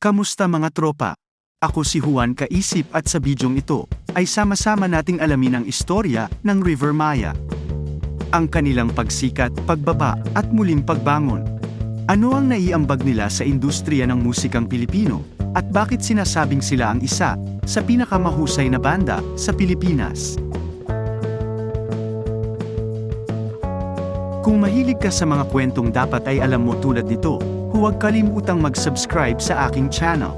Kamusta mga tropa? Ako si Juan Kaisip at sa bidyong ito, ay sama-sama nating alamin ang istorya ng River Maya. Ang kanilang pagsikat, pagbaba, at muling pagbangon. Ano ang naiambag nila sa industriya ng musikang Pilipino, at bakit sinasabing sila ang isa sa pinakamahusay na banda sa Pilipinas? Kung mahilig ka sa mga kwentong dapat ay alam mo tulad nito, huwag kalimutang mag-subscribe sa aking channel.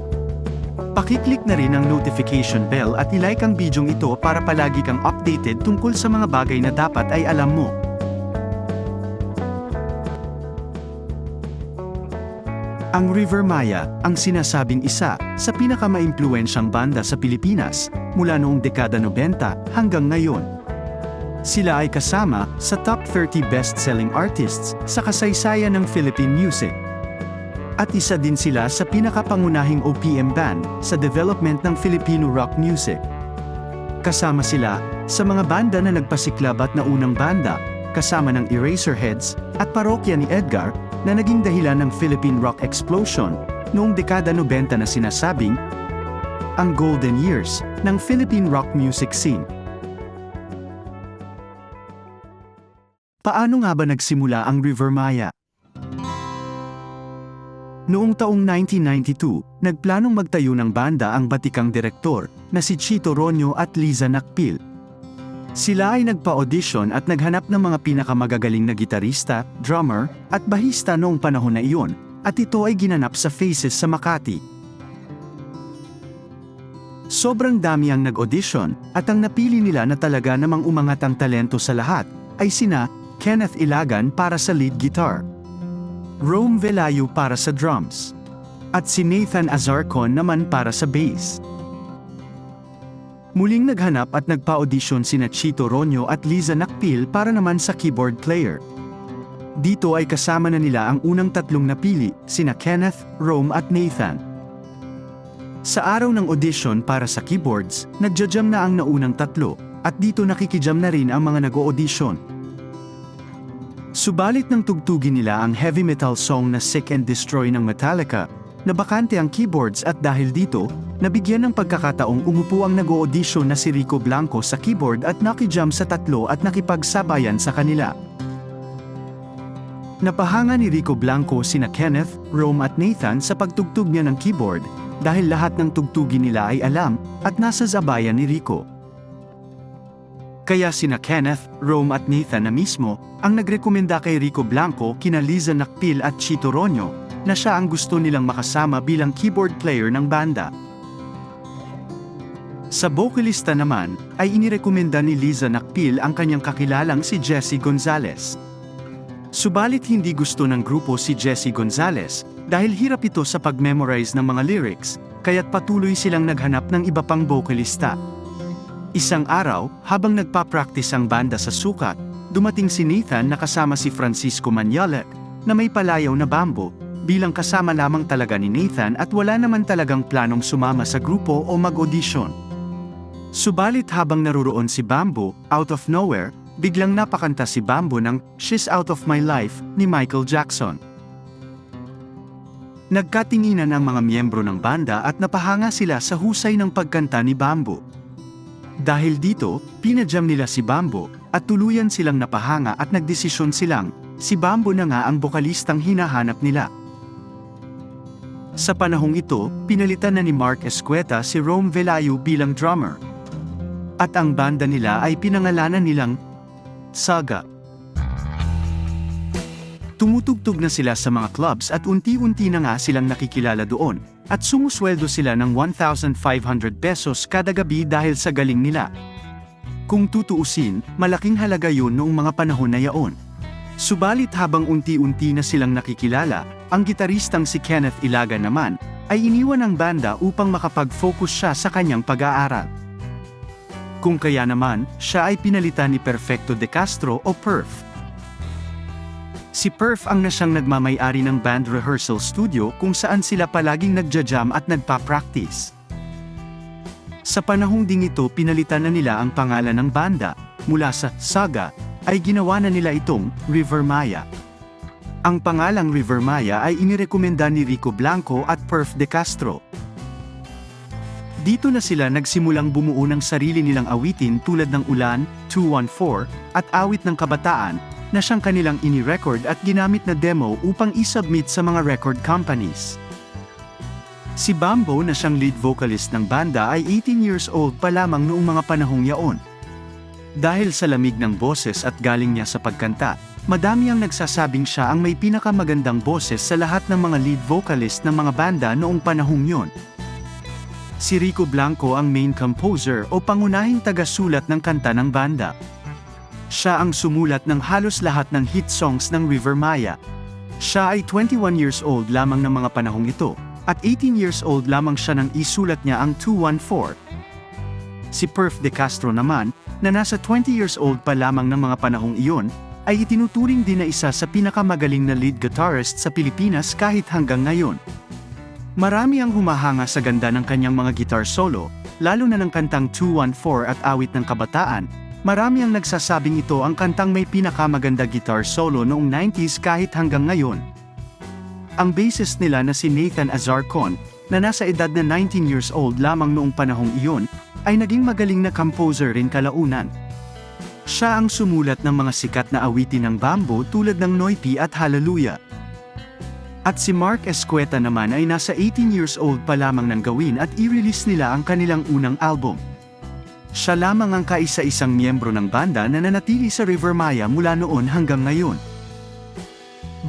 Pakiclick na rin ang notification bell at ilike ang bidyong ito para palagi kang updated tungkol sa mga bagay na dapat ay alam mo. Ang River Maya, ang sinasabing isa sa pinakamaimpluwensyang banda sa Pilipinas, mula noong dekada 90 hanggang ngayon. Sila ay kasama sa top 30 best-selling artists sa kasaysayan ng Philippine music. At isa din sila sa pinakapangunahing OPM band sa development ng Filipino rock music. Kasama sila sa mga banda na nagpasiklab at naunang banda, kasama ng Eraserheads at parokya ni Edgar na naging dahilan ng Philippine rock explosion noong dekada 90 na sinasabing ang golden years ng Philippine rock music scene. Paano nga ba nagsimula ang River Maya? Noong taong 1992, nagplanong magtayo ng banda ang batikang direktor na si Chito Ronyo at Liza Nakpil. Sila ay nagpa-audition at naghanap ng mga pinakamagagaling na gitarista, drummer, at bahista noong panahon na iyon, at ito ay ginanap sa Faces sa Makati. Sobrang dami ang nag-audition, at ang napili nila na talaga namang umangat ang talento sa lahat, ay sina Kenneth Ilagan para sa lead guitar, Rome Velayo para sa drums, at si Nathan Azarcon naman para sa bass. Muling naghanap at nagpa-audition sina Chito Ronyo at Liza Nakpil para naman sa keyboard player. Dito ay kasama na nila ang unang tatlong napili, sina Kenneth, Rome at Nathan. Sa araw ng audition para sa keyboards, nagja-jam na ang naunang tatlo, at dito nakikijam na rin ang mga nag-audition. Subalit nang tugtugin nila ang heavy metal song na Sick and Destroy ng Metallica, nabakante ang keyboards at dahil dito, nabigyan ng pagkakataong umupo ang nag-audition na si Rico Blanco sa keyboard at nakijam sa tatlo at nakipagsabayan sa kanila. Napahanga ni Rico Blanco sina Kenneth, Rome at Nathan sa pagtugtog niya ng keyboard dahil lahat ng tugtugin nila ay alam at nasa zabayan ni Rico. Kaya sina Kenneth, Rome at Nathan na mismo ang nagrekomenda kay Rico Blanco kina Liza Nakpil at Chito Ronyo na siya ang gusto nilang makasama bilang keyboard player ng banda. Sa vocalista naman, ay inirekomenda ni Liza Nakpil ang kanyang kakilalang si Jesse Gonzalez. Subalit hindi gusto ng grupo si Jesse Gonzalez dahil hirap ito sa pag-memorize ng mga lyrics, kaya't patuloy silang naghanap ng iba pang vocalista. Isang araw, habang nagpa-practice ang banda sa sukat, dumating si Nathan na kasama si Francisco Manyalek, na may palayaw na bambo, bilang kasama lamang talaga ni Nathan at wala naman talagang planong sumama sa grupo o mag-audition. Subalit habang naruroon si Bambo, out of nowhere, biglang napakanta si Bambo ng She's Out of My Life ni Michael Jackson. Nagkatinginan ang mga miyembro ng banda at napahanga sila sa husay ng pagkanta ni Bambo. Dahil dito, pinajam nila si Bambo, at tuluyan silang napahanga at nagdesisyon silang, si Bambo na nga ang bokalistang hinahanap nila. Sa panahong ito, pinalitan na ni Mark Escueta si Rome Velayo bilang drummer. At ang banda nila ay pinangalanan nilang Saga. Tumutugtog na sila sa mga clubs at unti-unti na nga silang nakikilala doon, at sumusweldo sila ng 1,500 pesos kada gabi dahil sa galing nila. Kung tutuusin, malaking halaga yun noong mga panahon na yaon. Subalit habang unti-unti na silang nakikilala, ang gitaristang si Kenneth Ilaga naman, ay iniwan ang banda upang makapag-focus siya sa kanyang pag-aaral. Kung kaya naman, siya ay pinalitan ni Perfecto de Castro o Perf. Si Perf ang nasyang nagmamay-ari ng band rehearsal studio kung saan sila palaging nagja-jam at nagpa-practice. Sa panahong ding ito pinalitan na nila ang pangalan ng banda, mula sa Saga, ay ginawa na nila itong River Maya. Ang pangalang River Maya ay inirekomenda ni Rico Blanco at Perf de Castro. Dito na sila nagsimulang bumuo ng sarili nilang awitin tulad ng Ulan, 214, at Awit ng Kabataan, na siyang kanilang ini-record at ginamit na demo upang isubmit sa mga record companies. Si Bambo na siyang lead vocalist ng banda ay 18 years old pa lamang noong mga panahong yaon. Dahil sa lamig ng boses at galing niya sa pagkanta, madami ang nagsasabing siya ang may pinakamagandang boses sa lahat ng mga lead vocalist ng mga banda noong panahong yon. Si Rico Blanco ang main composer o pangunahing tagasulat ng kanta ng banda. Siya ang sumulat ng halos lahat ng hit songs ng River Maya. Siya ay 21 years old lamang ng mga panahong ito, at 18 years old lamang siya nang isulat niya ang 214. Si Perf de Castro naman, na nasa 20 years old pa lamang ng mga panahong iyon, ay itinuturing din na isa sa pinakamagaling na lead guitarist sa Pilipinas kahit hanggang ngayon. Marami ang humahanga sa ganda ng kanyang mga guitar solo, lalo na ng kantang 214 at awit ng kabataan. Marami ang nagsasabing ito ang kantang may pinakamaganda guitar solo noong 90s kahit hanggang ngayon. Ang bassist nila na si Nathan Azarcon, na nasa edad na 19 years old lamang noong panahong iyon, ay naging magaling na composer rin kalaunan. Siya ang sumulat ng mga sikat na awitin ng Bambo tulad ng Noipi at Hallelujah. At si Mark Escueta naman ay nasa 18 years old pa lamang nang gawin at i-release nila ang kanilang unang album. Siya lamang ang kaisa-isang miyembro ng banda na nanatili sa River Maya mula noon hanggang ngayon.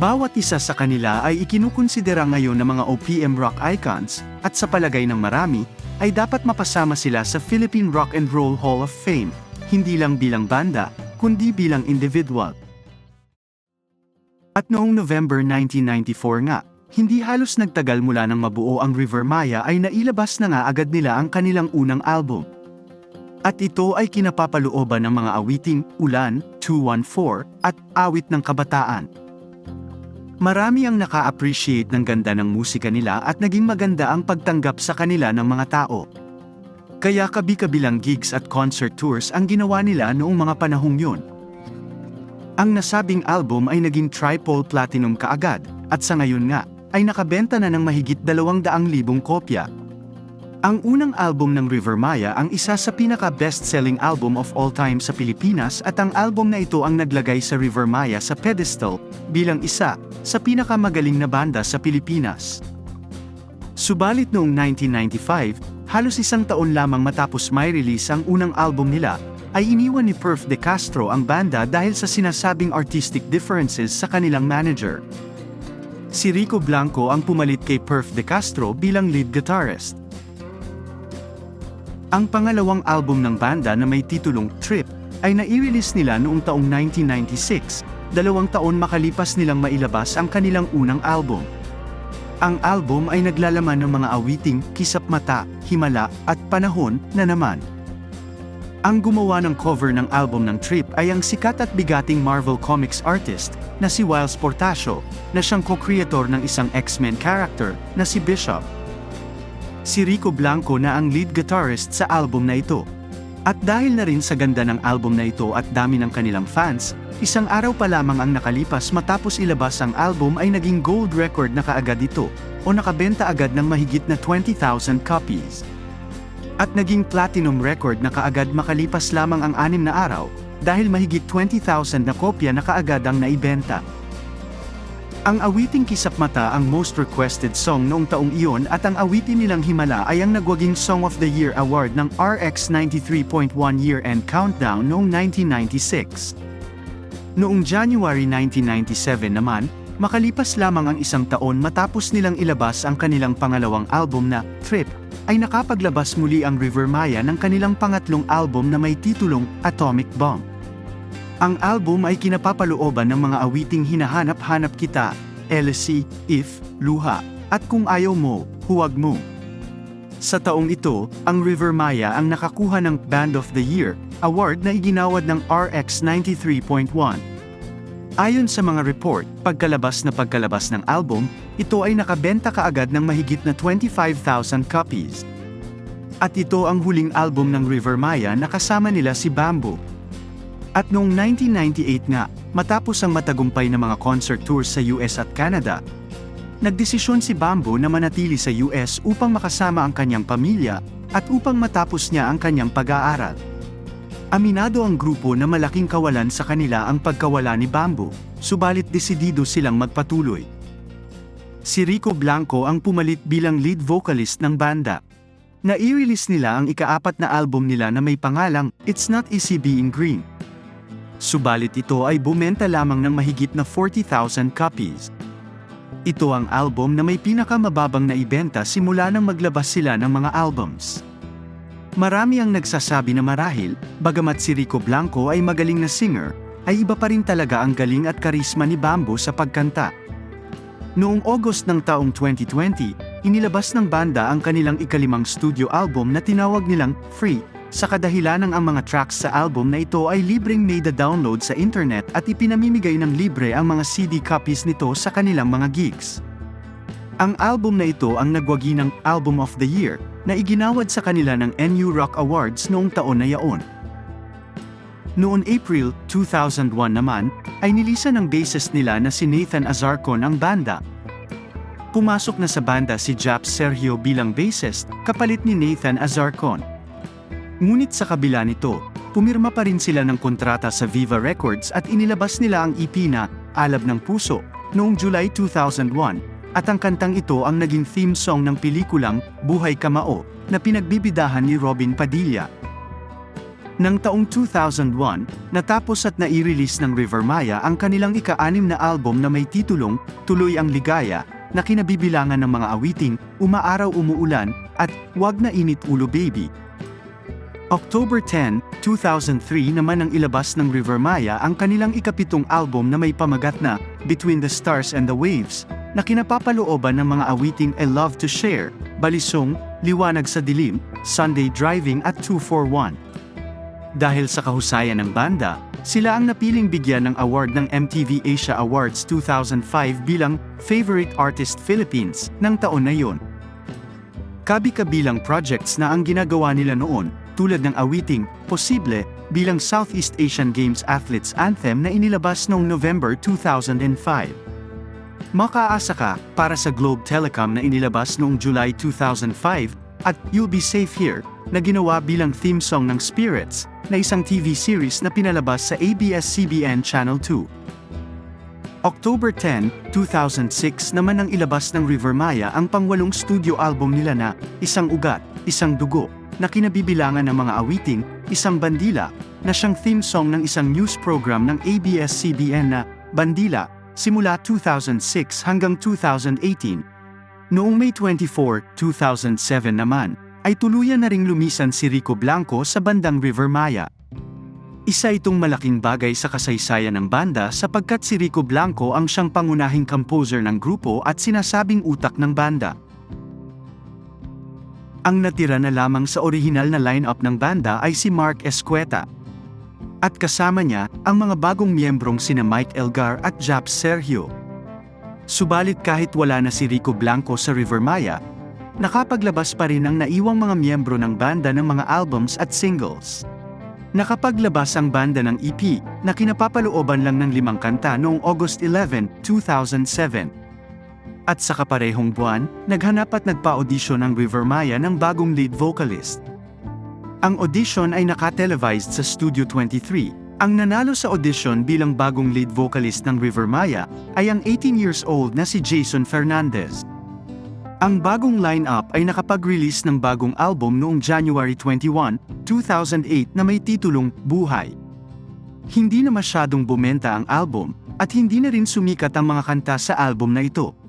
Bawat isa sa kanila ay ikinukonsidera ngayon ng mga OPM rock icons, at sa palagay ng marami, ay dapat mapasama sila sa Philippine Rock and Roll Hall of Fame, hindi lang bilang banda, kundi bilang individual. At noong November 1994 nga, hindi halos nagtagal mula nang mabuo ang River Maya ay nailabas na nga agad nila ang kanilang unang album. At ito ay kinapapalooban ng mga awiting Ulan, 214, at Awit ng Kabataan. Marami ang naka-appreciate ng ganda ng musika nila at naging maganda ang pagtanggap sa kanila ng mga tao. Kaya kabi-kabilang gigs at concert tours ang ginawa nila noong mga panahong yun. Ang nasabing album ay naging triple platinum kaagad, at sa ngayon nga, ay nakabenta na ng mahigit 200,000 kopya. Ang unang album ng River Maya ang isa sa pinaka-best-selling album of all time sa Pilipinas at ang album na ito ang naglagay sa River Maya sa pedestal bilang isa sa pinakamagaling na banda sa Pilipinas. Subalit noong 1995, halos isang taon lamang matapos may release ang unang album nila, ay iniwan ni Perf de Castro ang banda dahil sa sinasabing artistic differences sa kanilang manager. Si Rico Blanco ang pumalit kay Perf de Castro bilang lead guitarist. Ang pangalawang album ng banda na may titulong Trip ay nai-release nila noong taong 1996, dalawang taon makalipas nilang mailabas ang kanilang unang album. Ang album ay naglalaman ng mga awiting Kisap Mata, Himala, at Panahon na naman. Ang gumawa ng cover ng album ng Trip ay ang sikat at bigating Marvel Comics artist na si Wiles Portacio, na siyang co-creator ng isang X-Men character na si Bishop. Si Rico Blanco na ang lead guitarist sa album na ito. At dahil na rin sa ganda ng album na ito at dami ng kanilang fans, isang araw pa lamang ang nakalipas matapos ilabas ang album ay naging gold record na kaagad ito, o nakabenta agad ng mahigit na 20,000 copies. At naging platinum record na kaagad makalipas lamang ang anim na araw, dahil mahigit 20,000 na kopya na kaagad ang naibenta. Ang awiting Kisap Mata ang most requested song noong taong iyon at ang awitin nilang Himala ay ang nagwaging Song of the Year Award ng RX 93.1 Year End Countdown noong 1996. Noong January 1997 naman, makalipas lamang ang isang taon matapos nilang ilabas ang kanilang pangalawang album na Trip, ay nakapaglabas muli ang River Maya ng kanilang pangatlong album na may titulong Atomic Bomb. Ang album ay kinapapalooban ng mga awiting hinahanap-hanap kita, LC, If, Luha, at Kung Ayaw Mo, Huwag Mo. Sa taong ito, ang River Maya ang nakakuha ng Band of the Year award na iginawad ng RX 93.1. Ayon sa mga report, pagkalabas na pagkalabas ng album, ito ay nakabenta kaagad ng mahigit na 25,000 copies. At ito ang huling album ng River Maya na kasama nila si Bamboo. At noong 1998 nga, matapos ang matagumpay na mga concert tours sa US at Canada, nagdesisyon si Bamboo na manatili sa US upang makasama ang kanyang pamilya at upang matapos niya ang kanyang pag-aaral. Aminado ang grupo na malaking kawalan sa kanila ang pagkawala ni Bamboo, subalit desidido silang magpatuloy. Si Rico Blanco ang pumalit bilang lead vocalist ng banda. Na-release nila ang ikaapat na album nila na may pangalang It's Not Easy Being Green. Subalit ito ay bumenta lamang ng mahigit na 40,000 copies. Ito ang album na may pinakamababang na ibenta simula nang maglabas sila ng mga albums. Marami ang nagsasabi na marahil, bagamat si Rico Blanco ay magaling na singer, ay iba pa rin talaga ang galing at karisma ni Bamboo sa pagkanta. Noong August ng taong 2020, inilabas ng banda ang kanilang ikalimang studio album na tinawag nilang Free, sa kadahilanang ang mga tracks sa album na ito ay libreng made download sa internet at ipinamimigay ng libre ang mga CD copies nito sa kanilang mga gigs. Ang album na ito ang nagwagi ng Album of the Year, na iginawad sa kanila ng NU Rock Awards noong taon na yaon. Noon April 2001 naman, ay nilisan ng bassist nila na si Nathan Azarcon ang banda. Pumasok na sa banda si Japs Sergio bilang bassist, kapalit ni Nathan Azarcon. Ngunit sa kabila nito, pumirma pa rin sila ng kontrata sa Viva Records at inilabas nila ang EP na Alab ng Puso noong July 2001 at ang kantang ito ang naging theme song ng pelikulang Buhay Kamao na pinagbibidahan ni Robin Padilla. Nang taong 2001, natapos at nai-release ng River Maya ang kanilang ika-anim na album na may titulong Tuloy ang Ligaya na kinabibilangan ng mga awiting Umaaraw Umuulan at Wag na Init Ulo Baby. October 10, 2003 naman ang ilabas ng River Maya ang kanilang ikapitong album na may pamagat na Between the Stars and the Waves, na kinapapalooban ng mga awiting I Love to Share, Balisong, Liwanag sa Dilim, Sunday Driving at 241. Dahil sa kahusayan ng banda, sila ang napiling bigyan ng award ng MTV Asia Awards 2005 bilang Favorite Artist Philippines ng taon na yon. Kabi-kabilang projects na ang ginagawa nila noon, tulad ng awiting, Posible, bilang Southeast Asian Games Athletes Anthem na inilabas noong November 2005. Makaasa ka, para sa Globe Telecom na inilabas noong July 2005, at You'll Be Safe Here, na ginawa bilang theme song ng Spirits, na isang TV series na pinalabas sa ABS-CBN Channel 2. October 10, 2006 naman ang ilabas ng River Maya ang pangwalong studio album nila na Isang Ugat, Isang Dugo, na kinabibilangan ng mga awiting, Isang Bandila, na siyang theme song ng isang news program ng ABS-CBN na Bandila, simula 2006 hanggang 2018. Noong May 24, 2007 naman, ay tuluyan na ring lumisan si Rico Blanco sa bandang River Maya. Isa itong malaking bagay sa kasaysayan ng banda sapagkat si Rico Blanco ang siyang pangunahing composer ng grupo at sinasabing utak ng banda. Ang natira na lamang sa orihinal na lineup ng banda ay si Mark Escueta. At kasama niya, ang mga bagong miyembrong sina Mike Elgar at Japs Sergio. Subalit kahit wala na si Rico Blanco sa River Maya, nakapaglabas pa rin ang naiwang mga miyembro ng banda ng mga albums at singles. Nakapaglabas ang banda ng EP na kinapapalooban lang ng limang kanta noong August 11, 2007. At sa kaparehong buwan, naghanap at nagpa-audition ang River Maya ng bagong lead vocalist. Ang audition ay nakatelevised sa Studio 23. Ang nanalo sa audition bilang bagong lead vocalist ng River Maya ay ang 18 years old na si Jason Fernandez. Ang bagong lineup ay nakapag-release ng bagong album noong January 21, 2008 na may titulong Buhay. Hindi na masyadong bumenta ang album, at hindi na rin sumikat ang mga kanta sa album na ito.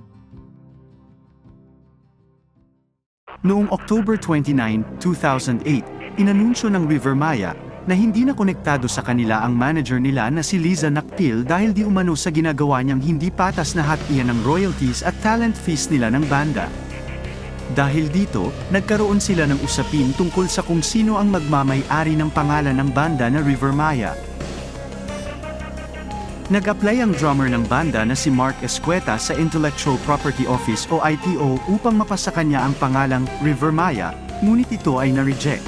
Noong October 29, 2008, inanunsyo ng River Maya na hindi na konektado sa kanila ang manager nila na si Liza Nakpil dahil di umano sa ginagawa niyang hindi patas na hatian ng royalties at talent fees nila ng banda. Dahil dito, nagkaroon sila ng usapin tungkol sa kung sino ang magmamay-ari ng pangalan ng banda na River Maya. Nag-apply ang drummer ng banda na si Mark Escueta sa Intellectual Property Office o IPO upang mapasa kanya ang pangalang River Maya, ngunit ito ay na-reject.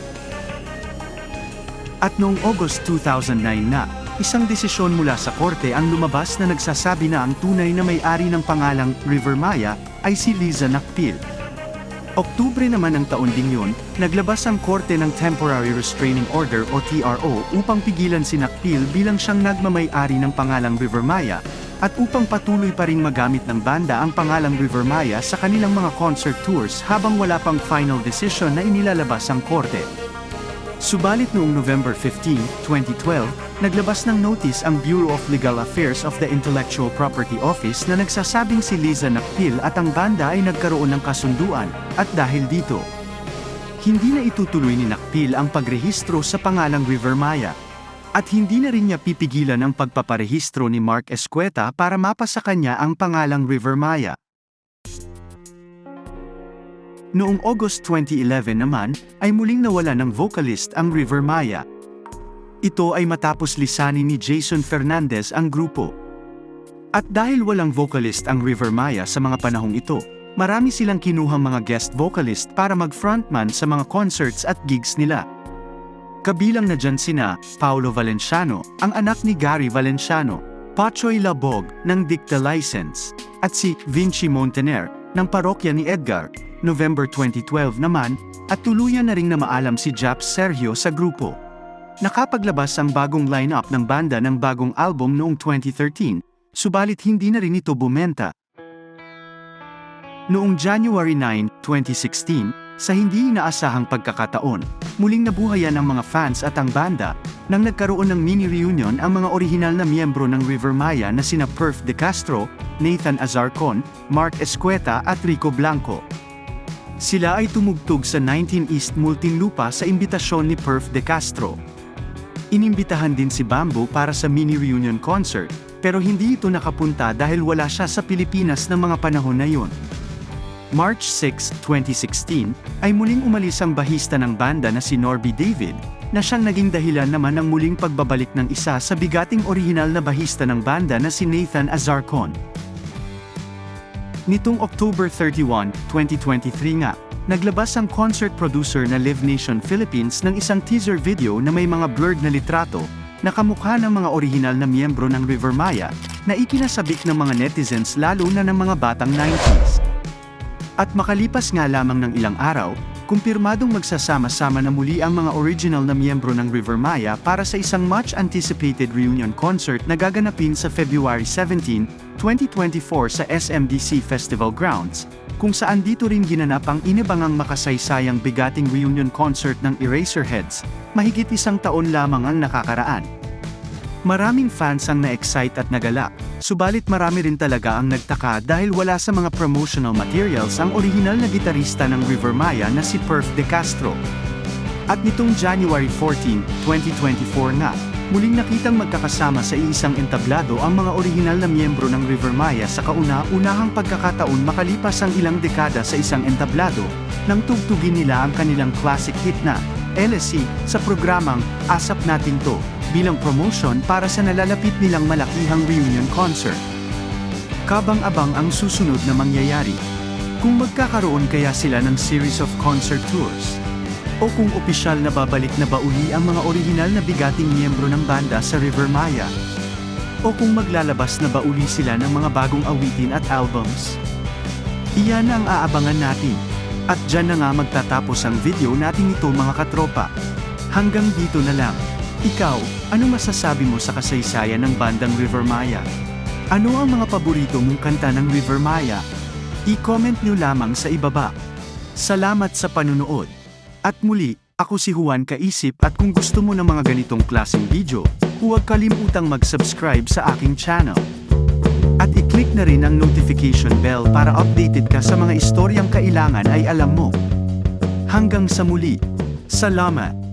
At noong August 2009 na, isang desisyon mula sa korte ang lumabas na nagsasabi na ang tunay na may-ari ng pangalang River Maya ay si Liza Nakpil. Oktubre naman ng taon ding yun, naglabas ang korte ng Temporary Restraining Order o TRO upang pigilan si Nakpil bilang siyang nagmamay-ari ng pangalang River Maya, at upang patuloy pa ring magamit ng banda ang pangalang River Maya sa kanilang mga concert tours habang wala pang final decision na inilalabas ang korte. Subalit noong November 15, 2012, naglabas ng notice ang Bureau of Legal Affairs of the Intellectual Property Office na nagsasabing si Liza Nakpil at ang banda ay nagkaroon ng kasunduan, at dahil dito, hindi na itutuloy ni Nakpil ang pagrehistro sa pangalang River Maya. At hindi na rin niya pipigilan ang pagpaparehistro ni Mark Escueta para mapasa kanya ang pangalang River Maya. Noong August 2011 naman, ay muling nawala ng vocalist ang River Maya. Ito ay matapos lisanin ni Jason Fernandez ang grupo. At dahil walang vocalist ang River Maya sa mga panahong ito, marami silang kinuhang mga guest vocalist para mag-frontman sa mga concerts at gigs nila. Kabilang na dyan sina, Paolo Valenciano, ang anak ni Gary Valenciano, Pachoy Labog, ng Dicta License, at si Vinci Montaner, ng parokya ni Edgar, November 2012 naman, at tuluyan na ring na maalam si Japs Sergio sa grupo. Nakapaglabas ang bagong lineup ng banda ng bagong album noong 2013, subalit hindi na rin ito bumenta. Noong January 9, 2016, sa hindi inaasahang pagkakataon, muling nabuhayan ang mga fans at ang banda, nang nagkaroon ng mini-reunion ang mga orihinal na miyembro ng River Maya na sina Perf De Castro, Nathan Azarcon, Mark Escueta at Rico Blanco. Sila ay tumugtog sa 19 East Multinlupa sa imbitasyon ni Perf De Castro. Inimbitahan din si Bamboo para sa mini-reunion concert, pero hindi ito nakapunta dahil wala siya sa Pilipinas ng mga panahon na yun. March 6, 2016, ay muling umalis ang bahista ng banda na si Norby David, na siyang naging dahilan naman ng muling pagbabalik ng isa sa bigating orihinal na bahista ng banda na si Nathan Azarcon. Nitong October 31, 2023 nga, naglabas ang concert producer na Live Nation Philippines ng isang teaser video na may mga blurred na litrato, na kamukha ng mga orihinal na miyembro ng River Maya, na ikinasabik ng mga netizens lalo na ng mga batang 90s. At makalipas nga lamang ng ilang araw, kumpirmadong magsasama-sama na muli ang mga original na miyembro ng River Maya para sa isang much-anticipated reunion concert na gaganapin sa February 17, 2024 sa SMDC Festival Grounds, kung saan dito rin ginanap ang inabangang makasaysayang bigating reunion concert ng Eraserheads, mahigit isang taon lamang ang nakakaraan. Maraming fans ang na-excite at nagalak, subalit marami rin talaga ang nagtaka dahil wala sa mga promotional materials ang orihinal na gitarista ng River Maya na si Perf De Castro. At nitong January 14, 2024 nga, muling nakitang magkakasama sa iisang entablado ang mga orihinal na miyembro ng River Maya sa kauna-unahang pagkakataon makalipas ang ilang dekada sa isang entablado, nang tugtugin nila ang kanilang classic hit na LSC sa programang Asap Natin To bilang promotion para sa nalalapit nilang malakihang reunion concert. Kabang-abang ang susunod na mangyayari. Kung magkakaroon kaya sila ng series of concert tours. O kung opisyal na babalik na ba uli ang mga orihinal na bigating miyembro ng banda sa River Maya. O kung maglalabas na ba uli sila ng mga bagong awitin at albums. Iyan ang aabangan natin. At dyan na nga magtatapos ang video natin ito mga katropa. Hanggang dito na lang. Ikaw, ano masasabi mo sa kasaysayan ng bandang River Maya? Ano ang mga paborito mong kanta ng River Maya? I-comment nyo lamang sa ibaba. Salamat sa panunood. At muli, ako si Juan Kaisip at kung gusto mo ng mga ganitong klaseng video, huwag kalimutang mag-subscribe sa aking channel. At i-click na rin ang notification bell para updated ka sa mga istoryang kailangan ay alam mo. Hanggang sa muli. Salamat!